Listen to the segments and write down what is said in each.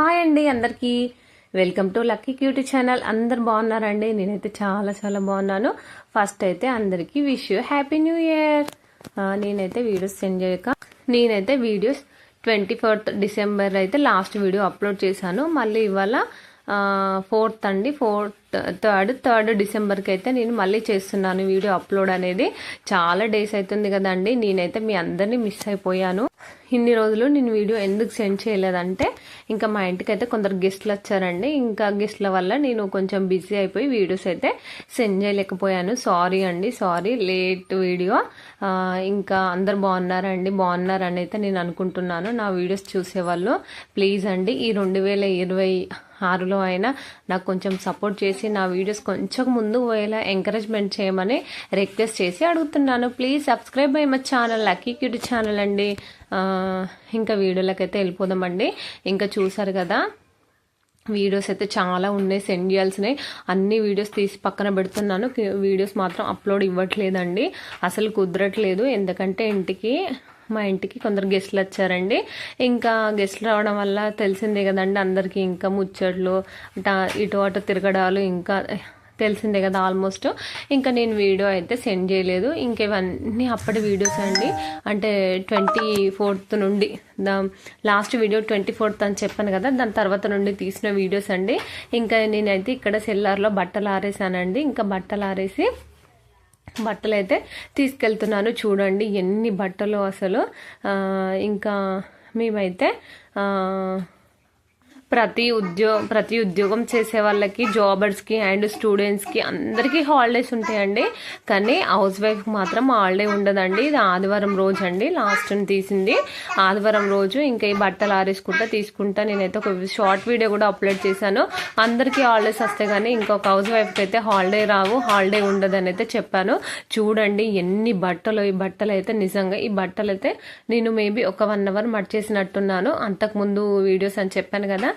Hi అండి అందరికీ. Welcome to lucky cutie channel. అందరు బాగున్నారండి? నేనైతే చాలా చాలా బాగున్నాను. ఫస్ట్ అయితే అందరికీ wish you happy new year. నేనైతే వీడియోస్ సెండ్ చేయక నేనైతే వీడియోస్ ట్వంటీ ఫోర్త్ డిసెంబర్ అయితే లాస్ట్ వీడియో అప్లోడ్ చేశాను. మళ్ళీ ఇవాళ ఫోర్త్ అండి ఫోర్త్ థర్డ్ థర్డ్ డిసెంబర్కి అయితే నేను మళ్ళీ చేస్తున్నాను వీడియో అప్లోడ్ అనేది. చాలా డేస్ అవుతుంది కదండి నేనైతే మీ అందరినీ మిస్ అయిపోయాను. ఇన్ని రోజులు నేను వీడియో ఎందుకు సెండ్ చేయలేదంటే ఇంకా మా ఇంటికి అయితే కొందరు గెస్ట్లు వచ్చారండి. ఇంకా గెస్ట్ల వల్ల నేను కొంచెం బిజీ అయిపోయి వీడియోస్ అయితే సెండ్ చేయలేకపోయాను. సారీ అండి సారీ లేట్ వీడియో. ఇంకా అందరు బాగున్నారండి బాగున్నారని అయితే నేను అనుకుంటున్నాను. నా వీడియోస్ చూసేవాళ్ళు ప్లీజ్ అండి ఈ రెండు వేల ఇరవై ఆరులో అయినా నాకు కొంచెం సపోర్ట్ చేసి నా వీడియోస్ కొంచెం ముందు పోయేలా ఎంకరేజ్మెంట్ చేయమని రిక్వెస్ట్ చేసి అడుగుతున్నాను. ప్లీజ్ సబ్స్క్రైబ్ అయ్యి మా ఛానల్ లక్కీ క్యూట్ ఛానల్ అండి ఇంకా వీడియోలకైతే వెళ్ళిపోదామండి. ఇంకా చూసారు కదా వీడియోస్ అయితే చాలా ఉన్నాయి సెండ్ చేయాల్సినవి. అన్ని వీడియోస్ తీసి పక్కన పెడుతున్నాను. వీడియోస్ మాత్రం అప్లోడ్ ఇవ్వట్లేదండి. అసలు కుదరట్లేదు ఎందుకంటే ఇంటికి మా ఇంటికి కొందరు గెస్ట్లు వచ్చారండి. ఇంకా గెస్ట్లు రావడం వల్ల తెలిసిందే కదండి అందరికీ ఇంకా ముచ్చట్లు ఇటు అటు తిరగడాలు ఇంకా తెలిసిందే కదా ఆల్మోస్ట్. ఇంకా నేను వీడియో అయితే సెండ్ చేయలేదు. ఇంకేవన్నీ అప్పటి వీడియోస్ అండి. అంటే ట్వంటీ ఫోర్త్ నుండి the last video twenty fourth అని చెప్పాను కదా దాని తర్వాత నుండి తీసిన వీడియోస్ అండి. ఇంకా నేనైతే ఇక్కడ సెల్లార్లో బట్టలు ఆరేసానండి. ఇంకా బట్టలు ఆరేసి బట్టలు అయితే తీసుకెళ్తున్నాను. చూడండి ఎన్ని బట్టలు అసలు. ఇంకా మేమైతే ప్రతి ఉద్యో ప్రతి ఉద్యోగం చేసే వాళ్ళకి జాబర్స్కి అండ్ స్టూడెంట్స్కి అందరికీ హాలిడేస్ ఉంటాయండి. కానీ హౌస్ వైఫ్ మాత్రం హాలిడే ఉండదండి. ఇది ఆదివారం రోజు అండి. లాస్ట్ తీసింది. ఆదివారం రోజు ఇంకా ఈ బట్టలు ఆరేసుకుంటా తీసుకుంటా నేనైతే ఒక షార్ట్ వీడియో కూడా అప్లోడ్ చేశాను. అందరికీ హాలిడేస్ వస్తే కానీ ఇంకొక హౌస్ వైఫ్కి అయితే హాలిడే రావు హాలిడే ఉండదని అయితే చెప్పాను. చూడండి ఎన్ని బట్టలు ఈ బట్టలు అయితే నిజంగా ఈ బట్టలు అయితే నేను మేబీ ఒక వన్ అవర్ మర్చేసినట్టున్నాను అంతకుముందు వీడియోస్ అని చెప్పాను కదా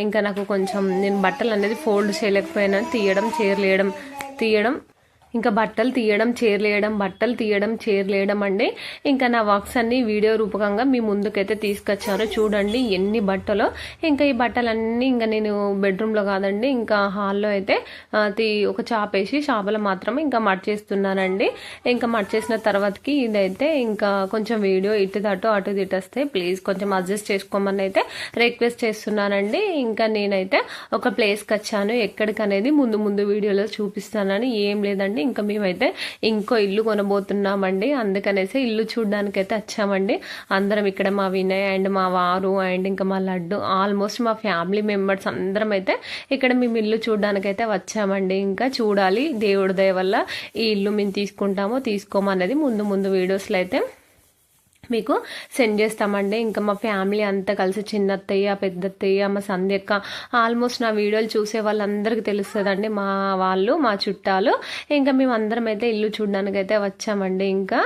ఇంకా నాకు కొంచెం నేను బట్టలు అనేది ఫోల్డ్ చేయలేకపోయినా తీయడం చీరలేయడం తీయడం ఇంకా బట్టలు తీయడం చేర్లేయడం బట్టలు తీయడం చేర్లేయడం అండి ఇంకా నా వర్క్స్ అన్ని వీడియో రూపకంగా మీ ముందుకైతే తీసుకొచ్చారు. చూడండి ఎన్ని బట్టలు. ఇంకా ఈ బట్టలన్నీ ఇంకా నేను బెడ్రూమ్లో కాదండి ఇంకా హాల్లో అయితే తీ ఒక చాపేసి చేపలు మాత్రం ఇంకా మర్చేస్తున్నానండి ఇంకా మర్చేసిన తర్వాతకి ఇదైతే ఇంకా కొంచెం వీడియో ఇటు తటు అటు తిట్టేస్తే ప్లీజ్ కొంచెం అడ్జస్ట్ చేసుకోమని అయితే రిక్వెస్ట్ చేస్తున్నానండి. ఇంకా నేనైతే ఒక ప్లేస్కి వచ్చాను. ఎక్కడికనేది ముందు ముందు వీడియోలో చూపిస్తానని ఏం లేదండి. అండి. ఇంకా మేమైతే ఇంకో ఇల్లు కొనబోతున్నామండి. అందుకనేసి ఇల్లు చూడడానికైతే వచ్చామండి. అందరం ఇక్కడ మా వినయ్ అండ్ మా వారు అండ్ ఇంకా మా లడ్డు ఆల్మోస్ట్ మా ఫ్యామిలీ మెంబర్స్ అందరం అయితే ఇక్కడ మేము ఇల్లు చూడడానికైతే వచ్చామండి. ఇంకా చూడాలి దేవుడి దయ వల్ల ఈ ఇల్లు మేము తీసుకుంటామో తీసుకోమన్నది ముందు ముందు వీడియోస్లో అయితే మీకు సెండ్ చేస్తామండి. ఇంకా మా ఫ్యామిలీ అంతా కలిసి చిన్న పెద్దత్తయ్య పెద్ద మా సంధ్యక్క ఆల్మోస్ట్ నా వీడియోలు చూసే వాళ్ళందరికీ తెలుస్తుందండి. మా వాళ్ళు మా చుట్టాలు. ఇంకా మేము అందరం అయితే ఇల్లు చూడడానికి అయితే వచ్చామండి. ఇంకా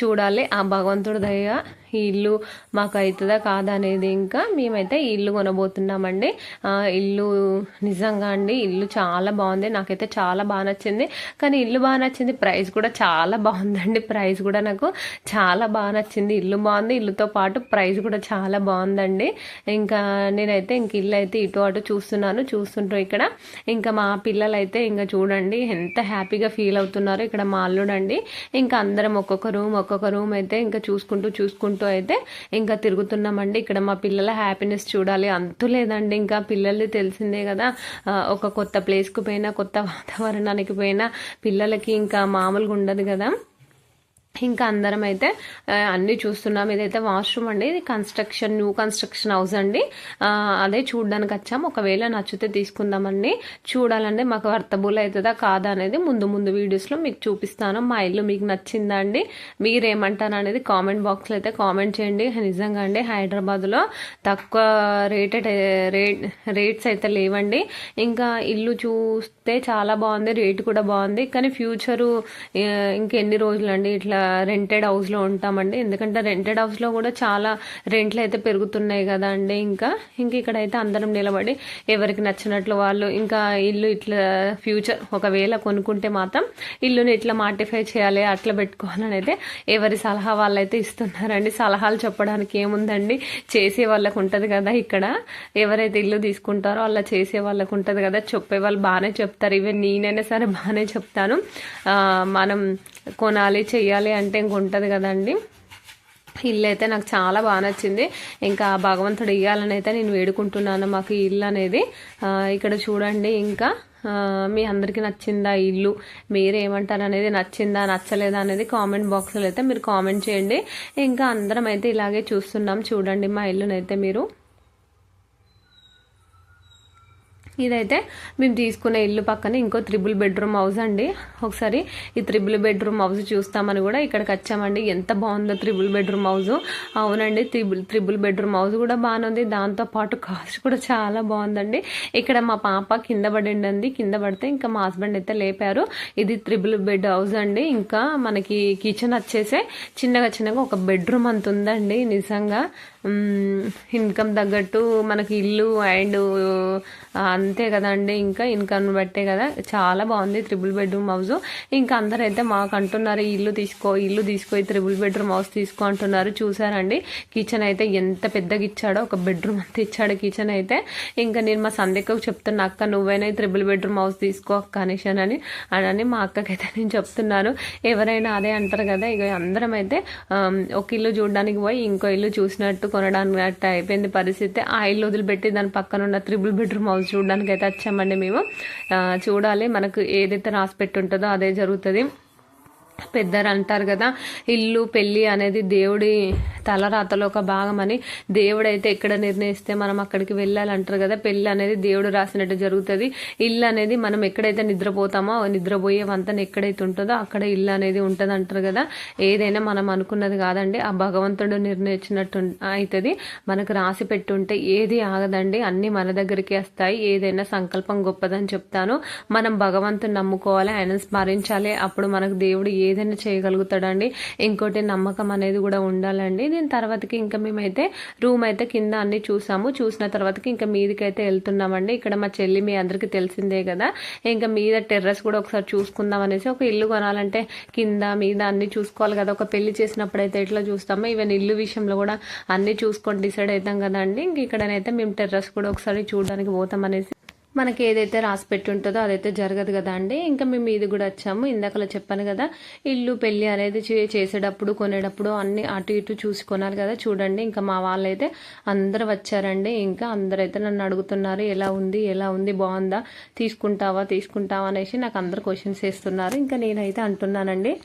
చూడాలి. ఆ భగవంతుడి దయ ఈ ఇల్లు మాకు అవుతుందా కాదా అనేది ఇంకా మేమైతే ఇల్లు కొనబోతున్నామండి. ఇల్లు నిజంగా అండి ఇల్లు చాలా బాగుంది. నాకైతే చాలా బాగా నచ్చింది. కానీ ఇల్లు బాగా నచ్చింది ప్రైస్ కూడా చాలా బాగుందండి. ప్రైస్ కూడా నాకు చాలా బాగా నచ్చింది. ఇల్లు బాగుంది ఇల్లుతో పాటు ప్రైస్ కూడా చాలా బాగుందండి. ఇంకా నేనైతే ఇంక ఇల్లు అయితే ఇటు అటు చూస్తున్నాను చూస్తుంటూ ఇక్కడ. ఇంకా మా పిల్లలు అయితే ఇంకా చూడండి ఎంత హ్యాపీగా ఫీల్ అవుతున్నారో ఇక్కడ మా అల్లుడండి. ఇంకా అందరం ఒక్కొక్క రూమ్ ఒక్కొక్క రూమ్ అయితే ఇంకా చూసుకుంటూ చూసుకుంటూ అయితే ఇంకా తిరుగుతున్నామండి. ఇక్కడ మా పిల్లల హ్యాపీనెస్ చూడాలి. అంతూ లేదండి. ఇంకా పిల్లల్ని తెలిసిందే కదా. ఒక కొత్త ప్లేస్కి పోయినా కొత్త వాతావరణానికి పోయినా పిల్లలకి ఇంకా మామూలుగా ఉండదు కదా. ఇంకా అందరం అయితే అన్నీ చూస్తున్నాం. ఇదైతే వాష్రూమ్ అండి. ఇది కన్స్ట్రక్షన్ న్యూ కన్స్ట్రక్షన్ హౌస్ అండి. అదే చూడడానికి వచ్చాం. ఒకవేళ నచ్చితే తీసుకుందామండి. చూడాలండి. మాకు వర్తబుల్ అవుతుందా కాదా అనేది ముందు ముందు వీడియోస్లో మీకు చూపిస్తాను. మా ఇల్లు మీకు నచ్చిందా అండి? మీరేమంటారు అనేది కామెంట్ బాక్స్లో అయితే కామెంట్ చేయండి. నిజంగా అండి హైదరాబాద్లో తక్కువ రేటెడ్ రేట్ రేట్స్ అయితే లేవండి. ఇంకా ఇల్లు చూస్తే చాలా బాగుంది. రేట్ కూడా బాగుంది. కానీ ఫ్యూచరు ఇంకెన్ని రోజులండి? ఇట్లా రెంటెడ్ హౌస్లో ఉంటామండి. ఎందుకంటే రెంటెడ్ హౌస్లో కూడా చాలా రెంట్లు అయితే పెరుగుతున్నాయి కదా అండి ఇంకా. ఇంక ఇక్కడైతే అందరం నిలబడి ఎవరికి నచ్చినట్లు వాళ్ళు ఇంకా ఇల్లు ఇట్లా ఫ్యూచర్ ఒకవేళ కొనుక్కుంటే మాత్రం ఇల్లుని ఇట్లా మాటిఫై చేయాలి అట్లా పెట్టుకోవాలని అయితే ఎవరి సలహా వాళ్ళైతే ఇస్తున్నారండి. సలహాలు చెప్పడానికి ఏముందండి? చేసే వాళ్ళకు ఉంటుంది కదా ఇక్కడ. ఎవరైతే ఇల్లు తీసుకుంటారో అలా చేసే వాళ్ళకు ఉంటుంది కదా. చెప్పే వాళ్ళు బాగానే చెప్తారు. ఈవెన్ నేనైనా సరే బాగానే చెప్తాను. మనం కొనాలి చెయ్యాలి అంటే ఇంక ఉంటుంది కదండి. ఇల్లు అయితే నాకు చాలా బాగా నచ్చింది. ఇంకా భగవంతుడు ఇవ్వాలని అయితే నేను వేడుకుంటున్నాను మాకు ఈ ఇల్లు అనేది. ఇక్కడ చూడండి ఇంకా మీ అందరికీ నచ్చిందా ఇల్లు? మీరు ఏమంటారు అనేది నచ్చిందా నచ్చలేదా అనేది కామెంట్ బాక్స్లో అయితే మీరు కామెంట్ చేయండి. ఇంకా అందరం అయితే ఇలాగే చూస్తున్నాం. చూడండి మా ఇల్లునైతే మీరు. ఇదైతే మేము తీసుకునే ఇల్లు పక్కన ఇంకో త్రిబుల్ బెడ్రూమ్ హౌస్ అండి. ఒకసారి ఈ త్రిబుల్ బెడ్రూమ్ హౌస్ చూస్తామని కూడా ఇక్కడికి వచ్చామండి. ఎంత బాగుందో త్రిబుల్ బెడ్రూమ్ హౌస్. అవునండి త్రిబుల్ త్రిబుల్ బెడ్రూమ్ హౌస్ కూడా బాగానే ఉంది. దాంతో పాటు కాస్ట్ కూడా చాలా బాగుందండి. ఇక్కడ మా పాప కింద పడిండండి కింద పడితే ఇంకా మా హస్బెండ్ అయితే లేపారు. ఇది త్రిబుల్ బెడ్ హౌస్ అండి. ఇంకా మనకి కిచెన్ వచ్చేసే చిన్నగా చిన్నగా ఒక బెడ్రూమ్ అంత ఉందండి నిజంగా. ఇన్కమ్ తగ్గట్టు మనకి ఇల్లు అండ్ అంతే కదండి. ఇంకా ఇన్కమ్ బట్టే కదా. చాలా బాగుంది త్రిబుల్ బెడ్రూమ్ హౌస్. ఇంకా అందరైతే మాకు అంటున్నారు ఇల్లు తీసుకో ఇల్లు తీసుకో త్రిబుల్ బెడ్రూమ్ హౌస్ తీసుకో అంటున్నారు. చూసారండి కిచెన్ అయితే ఎంత పెద్దగా ఇచ్చాడో ఒక బెడ్రూమ్ అంత ఇచ్చాడు కిచెన్ అయితే. ఇంకా నేను మా సందేకకు చెప్తున్నా అక్క నువ్వైనా త్రిబుల్ బెడ్రూమ్ హౌస్ తీసుకో అక్క అనేసి అని అని మా అక్కకైతే నేను చెప్తున్నాను. ఎవరైనా అదే అంటారు కదా ఇక అందరం అయితే ఒక ఇల్లు చూడడానికి పోయి ఇంకో ఇల్లు చూసినట్టు కొనడానికి అట్ట అయిపోయింది పరిస్థితి. ఆ ఇల్లు వదిలిపెట్టి దాని పక్కన ఉన్న త్రిబుల్ బెడ్రూమ్ హౌస్ చూడడానికి అయితే వచ్చామండి మేము. చూడాలి మనకు ఏదైతే రాసి పెట్టి ఉంటుందో అదే జరుగుతుంది. పెద్దలు అంటారు కదా ఇల్లు పెళ్ళి అనేది దేవుడి తలరాతలో ఒక భాగం అని దేవుడైతే ఎక్కడ నిర్ణయిస్తే మనం అక్కడికి వెళ్ళాలంటారు కదా పెళ్ళి అనేది దేవుడు రాసినట్టు జరుగుతుంది. ఇల్లు అనేది మనం ఎక్కడైతే నిద్రపోతామో నిద్రపోయే వంతన ఎక్కడైతే ఉంటుందో అక్కడ ఇల్లు అనేది ఉంటుంది అంటారు కదా. ఏదైనా మనం అనుకున్నది కాదండి ఆ భగవంతుడు నిర్ణయించినట్టు అవుతుంది మనకు రాసి పెట్టుంటే ఏది ఆగదండి అన్ని మన దగ్గరికి వస్తాయి. ఏదైనా సంకల్పం గొప్పదని చెప్తాను. మనం భగవంతుని నమ్ముకోవాలి ఆయన స్మరించాలి. అప్పుడు మనకు దేవుడు ఏ ఏదైనా చేయగలుగుతాడండి. ఇంకోటి నమ్మకం అనేది కూడా ఉండాలండి. దీని తర్వాతకి ఇంకా మేమైతే రూమ్ అయితే కింద అన్ని చూసాము. చూసిన తర్వాతకి ఇంకా మీదకైతే వెళ్తున్నామండి. ఇక్కడ మా చెల్లి మీ అందరికీ తెలిసిందే కదా. ఇంకా మీద టెర్రస్ కూడా ఒకసారి చూసుకుందాం అనేసి ఒక ఇల్లు కొనాలంటే కింద మీద అన్ని చూసుకోవాలి కదా. ఒక పెళ్ళి చేసినప్పుడు అయితే ఎట్లా చూస్తామో? ఈవెన్ ఇల్లు విషయంలో కూడా అన్ని చూసుకొని డిసైడ్ అవుతాం కదండి. ఇంక ఇక్కడనైతే మేము టెర్రస్ కూడా ఒకసారి చూడడానికి పోతాం అనేసి మనకి ఏదైతే రాసి పెట్టుంటుందో అదైతే జరగదు కదా అండి. ఇంకా మేము ఇది కూడా వచ్చాము. ఇందాకలా చెప్పాను కదా ఇల్లు పెళ్ళి అనేది చే- చేసేటప్పుడు కొనేటప్పుడు అన్ని అటు ఇటు చూసి కొనాలి కదా. చూడండి ఇంకా మా వాళ్ళైతే అందరూ వచ్చారండి. ఇంకా అందరైతే నన్ను అడుగుతున్నారు ఎలా ఉంది? ఎలా ఉంది? బాగుందా? తీసుకుంటావా? తీసుకుంటావా? అనేసి నాకు అందరు క్వశ్చన్స్ వేస్తున్నారు ఇంకా నేనైతే అంటున్నానండి.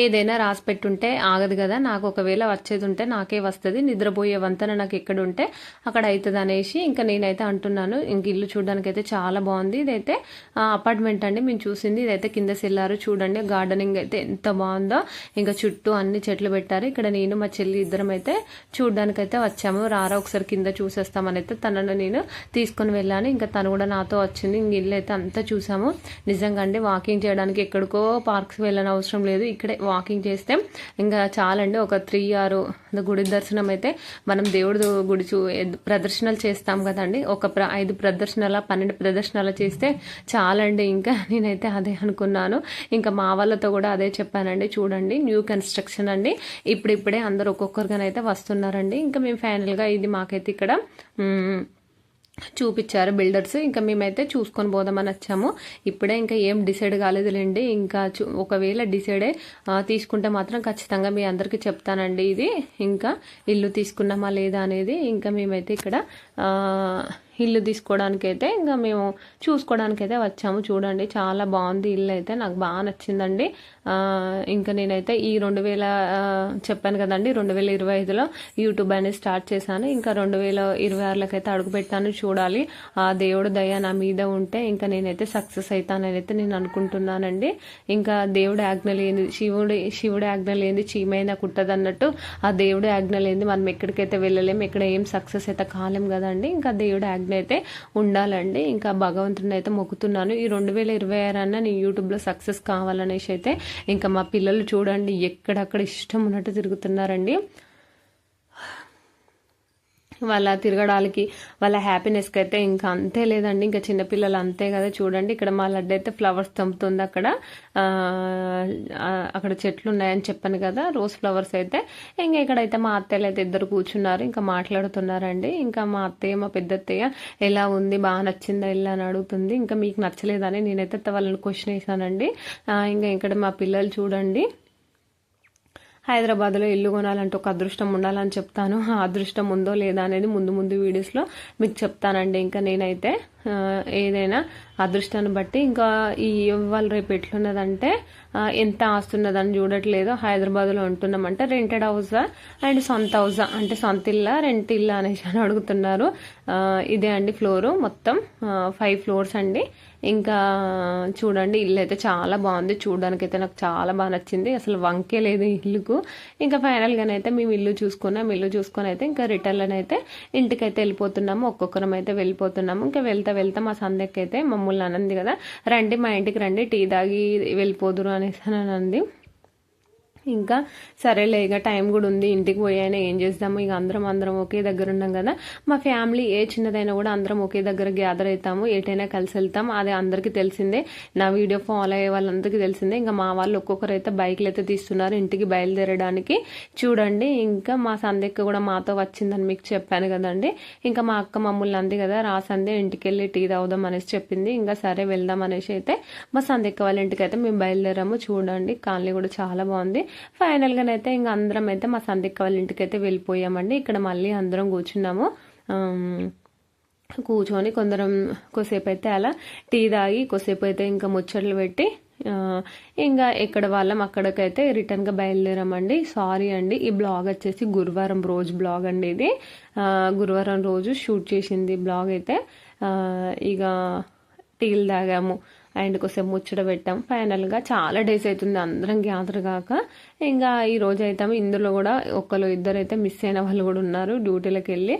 ఏదైనా రాసి పెట్టుంటే ఆగదు కదా నాకు ఒకవేళ వచ్చేది ఉంటే నాకే వస్తుంది నిద్రపోయే వంతన నాకు ఎక్కడ ఉంటే అక్కడ అవుతుంది అనేసి ఇంకా నేనైతే అంటున్నాను. ఇంక ఇల్లు చూడడానికి అయితే చాలా బాగుంది. ఇదైతే అపార్ట్మెంట్ అండి. మేము చూసింది ఇదైతే కింద సెల్లారు చూడండి. గార్డెనింగ్ అయితే ఎంత బాగుందో. ఇంకా చుట్టూ అన్ని చెట్లు పెట్టారు. ఇక్కడ నేను మా చెల్లి ఇద్దరం అయితే చూడడానికి అయితే వచ్చాము. రారా ఒకసారి కింద చూసేస్తామని అయితే తనను నేను తీసుకొని వెళ్ళాను. ఇంకా తను కూడా నాతో వచ్చింది. ఇంక ఇల్లు అయితే అంతా చూసాము. నిజంగా అండి వాకింగ్ చేయడానికి ఎక్కడికో పార్క్స్ వెళ్ళని అవసరం లేదు. ఇక్కడే వాకింగ్ చేస్తే ఇంకా చాలండి. ఒక త్రీ ఆరు గుడి దర్శనం అయితే మనం దేవుడు గుడి చూ ప్రదర్శనలు చేస్తాం కదండి. ఒక ప్ర ఐదు ప్రదర్శనల పన్నెండు ప్రదర్శనలు చేస్తే చాలండి. ఇంకా నేనైతే అదే అనుకున్నాను. ఇంకా మా వాళ్ళతో కూడా అదే చెప్పానండి. చూడండి న్యూ కన్స్ట్రక్షన్ అండి. ఇప్పుడిప్పుడే అందరు ఒక్కొక్కరిగానైతే వస్తున్నారండి. ఇంకా మేము ఫైనల్గా ఇది మాకైతే ఇక్కడ చూపించారు బిల్డర్స్. ఇంకా మేమైతే చూసుకొని పోదామని వచ్చాము. ఇప్పుడే ఇంకా ఏం డిసైడ్ కాలేదులేండి. ఇంకా చూ- ఒకవేళ డిసైడే తీసుకుంటే మాత్రం ఖచ్చితంగా మీ అందరికీ చెప్తానండి ఇది. ఇంకా ఇల్లు తీసుకున్నామా లేదా అనేది ఇంకా మేమైతే ఇక్కడ ఇల్లు ఇల్లు తీసుకోవడానికైతే ఇంకా మేము చూసుకోవడానికైతే వచ్చాము. చూడండి చాలా బాగుంది ఇల్లు అయితే. నాకు బాగా నచ్చిందండి. ఇంకా నేనైతే ఈ రెండు వేల చెప్పాను కదండి రెండు వేల ఇరవై ఐదులో యూట్యూబ్ అనేది స్టార్ట్ చేశాను. ఇంకా రెండు వేల ఇరవై ఆరులకైతే అడుగు పెట్టాను చూడాలి. ఆ దేవుడు దయ నా మీద ఉంటే ఇంకా నేనైతే సక్సెస్ అవుతానని అయితే నేను అనుకుంటున్నానండి. ఇంకా దేవుడు ఆజ్ఞ లేని శివుడి శివుడి ఆజ్ఞ లేని చీమైనా కుట్టదు అన్నట్టు ఆ దేవుడి ఆజ్ఞ లేని మనం ఎక్కడికైతే వెళ్ళలేము ఇక్కడ ఏం సక్సెస్ అయితే కాలేం కదండి. ఇంకా దేవుడి ఆజ్ఞ అయితే ఉండాలండి. ఇంకా భగవంతుని అయితే మొక్కుతున్నాను. ఈ రెండు వేల ఇరవై ఆరు అన్న నేను యూట్యూబ్లో సక్సెస్ కావాలనేసి అయితే ఇంకా మా పిల్లలు చూడండి ఎక్కడక్కడ ఇష్టం ఉన్నట్టు తిరుగుతున్నారండి. వాళ్ళ తిరగడానికి వాళ్ళ హ్యాపీనెస్కి అయితే ఇంకా అంతే లేదండి. ఇంకా చిన్నపిల్లలు అంతే కదా చూడండి. ఇక్కడ మా లడ్డు అయితే ఫ్లవర్స్ తమ్ముతుంది అక్కడ. అక్కడ చెట్లు ఉన్నాయని చెప్పాను కదా రోజ్ ఫ్లవర్స్ అయితే. ఇంకా ఇక్కడైతే మా అత్తయ్యలు అయితే ఇద్దరు కూర్చున్నారు ఇంకా మాట్లాడుతున్నారండి. ఇంకా మా అత్తయ్య మా పెద్ద అత్తయ్య ఎలా ఉంది? బాగా నచ్చిందా ఇలా అని అడుగుతుంది. ఇంకా మీకు నచ్చలేదని నేనైతే వాళ్ళని క్వశ్చన్ వేసానండి. ఇంకా ఇక్కడ మా పిల్లలు చూడండి. హైదరాబాద్లో ఇల్లు కొనాలంటే ఒక అదృష్టం ఉండాలని చెప్తాను. ఆ అదృష్టం ఉందో లేదా అనేది ముందు ముందు వీడియోస్లో మీకు చెప్తానండి. ఇంకా నేనైతే ఏదైనా అదృష్టాన్ని బట్టి. ఇంకా ఈ ఇవాళ రేపు ఎట్లున్నదంటే ఎంత ఆస్తున్నదని చూడట్లేదు. హైదరాబాద్లో ఉంటున్నామంటే రెంటెడ్ హౌస్ అండ్ సొంత హౌస్. అంటే సొంత ఇల్లా రెంట్ ఇల్లా అనేసి అని అడుగుతున్నారు. ఇదే అండి ఫ్లోరు మొత్తం. ఫైవ్ ఫ్లోర్స్ అండి. ఇంకా చూడండి ఇల్లు అయితే చాలా బాగుంది. చూడడానికి అయితే నాకు చాలా బాగా నచ్చింది. అసలు వంకే లేదు ఇల్లుకు. ఇంకా ఫైనల్గానైతే మేము ఇల్లు చూసుకున్నాం. ఇల్లు చూసుకొని అయితే ఇంకా రిటర్న్ అయితే ఇంటికైతే వెళ్ళిపోతున్నాము. ఒక్కొక్కరం అయితే వెళ్ళిపోతున్నాము. ఇంకా వెళ్తా వెళ్తాం మా సందెక్కైతే అయితే మమ్మల్ని అనంది కదా రండి మా ఇంటికి రండి టీ తాగి వెళ్ళిపోదురు అనేసి అని అంది ఇంకా సరేలే ఇక టైం కూడా ఉంది ఇంటికి పోయాయినా ఏం చేద్దాము ఇక అందరం అందరం ఒకే దగ్గర ఉన్నాం కదా. మా ఫ్యామిలీ ఏ చిన్నదైనా కూడా అందరం ఒకే దగ్గర గ్యాదర్ అవుతాము ఏటైనా కలిసి వెళ్తాం. అది అందరికీ తెలిసిందే. నా వీడియో ఫాలో అయ్యే వాళ్ళందరికీ తెలిసిందే. ఇంకా మా వాళ్ళు ఒక్కొక్కరు అయితే బైక్లు అయితే తీస్తున్నారు ఇంటికి బయలుదేరడానికి. చూడండి ఇంకా మా సందెక్క కూడా మాతో వచ్చిందని మీకు చెప్పాను కదండి. ఇంకా మా అక్క మమ్మల్ని అంది కదా రా సందే ఇంటికి వెళ్ళి టీ తాగుదాం అనేసి చెప్పింది. ఇంకా సరే వెళ్దాం అనేసి అయితే మా సందెక్క వాళ్ళ ఇంటికి అయితే మేము బయలుదేరాము. చూడండి కాలనీ కూడా చాలా బాగుంది. ఫైనల్గానైతే ఇంకా అందరం అయితే మా సందిక్క వాళ్ళ ఇంటికి అయితే వెళ్ళిపోయామండి. ఇక్కడ మళ్ళీ అందరం కూర్చున్నాము. కూర్చొని కొందరం కొసేపు అయితే అలా టీ తాగి కొసేపు అయితే ఇంకా ముచ్చట్లు పెట్టి ఇంకా ఎక్కడ వాళ్ళం అక్కడికైతే రిటర్న్గా బయలుదేరామండి. సారీ అండి ఈ బ్లాగ్ వచ్చేసి గురువారం రోజు బ్లాగ్ అండి ఇది. గురువారం రోజు షూట్ చేసింది బ్లాగ్ అయితే. ఇక టీలు తాగాము. అండ్ కొంచెం ముచ్చట పెట్టాం. ఫైనల్గా చాలా డేస్ అవుతుంది అందరం గ్యాదర్ కాక ఇంకా ఈ రోజు అయితే. ఇందులో కూడా ఒకరు ఇద్దరు అయితే మిస్ అయిన వాళ్ళు కూడా ఉన్నారు. డ్యూటీలకు వెళ్ళి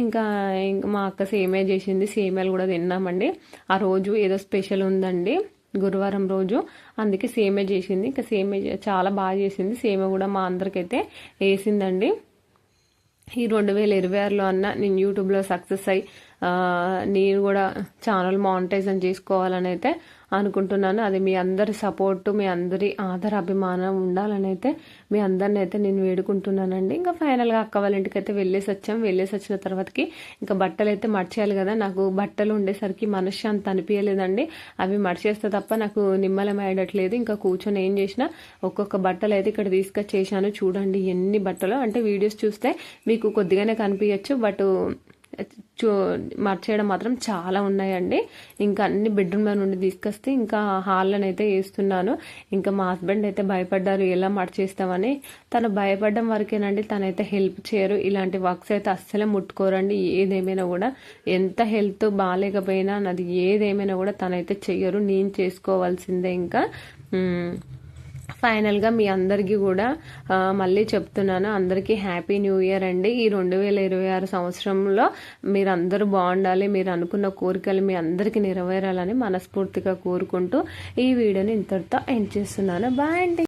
ఇంకా ఇంకా మా అక్క సేమే చేసింది. సేమియాలు కూడా తిన్నామండి. ఆ రోజు ఏదో స్పెషల్ ఉందండి. గురువారం రోజు అందుకే సేమే చేసింది. ఇంకా సేమే చాలా బాగా చేసింది. సేమే కూడా మా అందరికైతే వేసిందండి. ఈ రెండు వేల ఇరవై ఆరులో అన్న నేను యూట్యూబ్లో సక్సెస్ అయ్యి నేను కూడా ఛానల్ మానిటైజన్ చేసుకోవాలని అయితే అనుకుంటున్నాను. అది మీ అందరి సపోర్టు మీ అందరి ఆదర అభిమానం ఉండాలని అయితే మీ అందరిని అయితే నేను వేడుకుంటున్నానండి. ఇంకా ఫైనల్గా అక్క వాళ్ళ ఇంటికి అయితే వెళ్ళేసి వచ్చాం. వెళ్ళేసి వచ్చిన తర్వాతకి ఇంకా బట్టలు అయితే మర్చేయాలి కదా. నాకు బట్టలు ఉండేసరికి మనశ్శాంతి అనిపించలేదండి. అవి మర్చేస్తే తప్ప నాకు నిమ్మలం ఇంకా కూర్చొని ఏం చేసినా ఒక్కొక్క బట్టలు అయితే ఇక్కడ తీసుకొచ్చేసాను. చూడండి ఎన్ని బట్టలు. అంటే వీడియోస్ చూస్తే మీకు కొద్దిగానే కనిపించచ్చు. బట్ చూ మర్చేయడం మాత్రం చాలా ఉన్నాయండి. ఇంకా అన్ని బెడ్రూమ్లో నుండి తీసుకొస్తే ఇంకా హాల్లోనైతే అయితే వేస్తున్నాను. ఇంకా మా హస్బెండ్ అయితే భయపడ్డారు ఎలా మర్చేస్తామని. తను భయపడడం వరకేనండి తనైతే హెల్ప్ చేయరు. ఇలాంటి వర్క్స్ అయితే అస్సలే ముట్టుకోరండి ఏదేమైనా కూడా. ఎంత హెల్త్ బాగాలేకపోయినా నాది ఏదేమైనా కూడా తనైతే చెయ్యరు. నేను చేసుకోవాల్సిందే ఇంకా. ఫైనల్గా మీ అందరికీ కూడా మళ్ళీ చెప్తున్నాను. అందరికీ హ్యాపీ న్యూ ఇయర్ అండి. ఈ రెండు వేల ఇరవై ఆరు సంవత్సరంలో మీరు అందరూ బాగుండాలి మీరు అనుకున్న కోరికలు మీ అందరికీ నెరవేరాలని మనస్ఫూర్తిగా కోరుకుంటూ ఈ వీడియోని ఇంతటితో ఎండ్ చేస్తున్నాను. బాయ్ అండి.